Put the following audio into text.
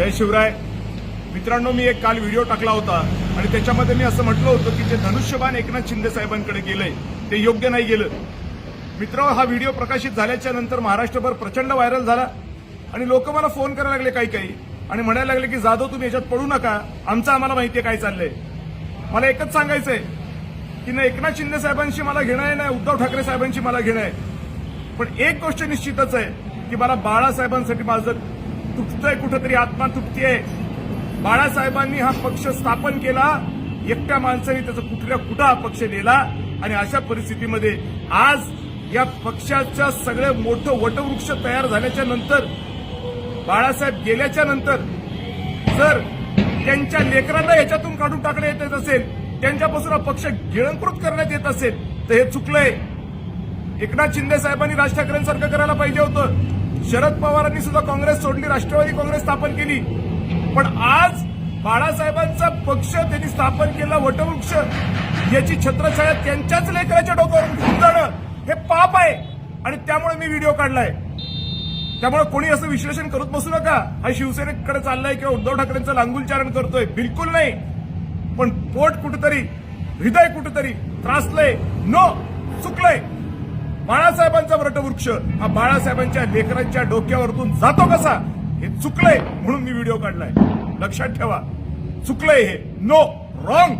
जय शिवराय. मित्रांनो मी एक काल व्हिडिओ टाकला होता आणि त्याच्यामध्ये मी असं म्हटलं होतं की जे धनुष्यबाण एकनाथ शिंदे साहेबांकडे गेलंय ते योग्य नाही गेलं. मित्र हा व्हिडिओ प्रकाशित झाल्याच्यानंतर महाराष्ट्रभर प्रचंड व्हायरल झाला आणि लोक मला फोन करायला लागले काही काही आणि म्हणायला लागले की जाधव तुम्ही याच्यात पडू नका. आमचं आम्हाला माहिती आहे काय चाललंय. मला एकच सांगायचंय की ना एकनाथ शिंदे साहेबांशी मला घेणं आहे ना उद्धव ठाकरे साहेबांशी मला घेणं आहे पण एक गोष्ट निश्चितच आहे की मला बाळासाहेबांसाठी माझं तुटतंय कुठंतरी आत्मा तुटतीये. बाळासाहेबांनी हा पक्ष स्थापन केला. एकट्या माणसाने त्याचा कुठल्या कुठं हा पक्ष नेला? आणि अशा परिस्थितीमध्ये आज या पक्षाचं सगळं मोठं वटवृक्ष तयार झाल्याच्यानंतर बाळासाहेब गेल्याच्यानंतर जर त्यांच्या लेकरांना याच्यातून काढून टाकण्यात येत असेल त्यांच्यापासून हा पक्ष गिळंकृत करण्यात येत असेल तर हे चुकलंय. एकनाथ शिंदे साहेबांनी राज ठाकरेंसारखं करायला पाहिजे होतं. शरद पवारांनी सुद्धा काँग्रेस सोडली राष्ट्रवादी काँग्रेस स्थापन केली. पण आज बाळासाहेबांचा पक्ष त्यांनी स्थापन केला वटवृक्ष. याची छत्रछाया त्यांच्याच लेकराच्या डोक्यावरून घेऊन जाणं हे पाप आहे. आणि त्यामुळे मी व्हिडिओ काढलाय. त्यामुळे कोणी असं विश्लेषण करत बसू नका. हा शिवसेनेकडे चाललाय किंवा उद्धव ठाकरेंचं लांगुलचारण करतोय बिलकुल नाही. पण पोट कुठेतरी हृदय कुठेतरी त्रासलंय. नो चुकलंय. बाळासाहेबांचा वटवृक्ष हा बाळासाहेबांच्या लेकरांच्या डोक्यावरतून जातो कसा? हे चुकलंय म्हणून मी व्हिडिओ काढलाय. लक्षात ठेवा. चुकलंय हे. No wrong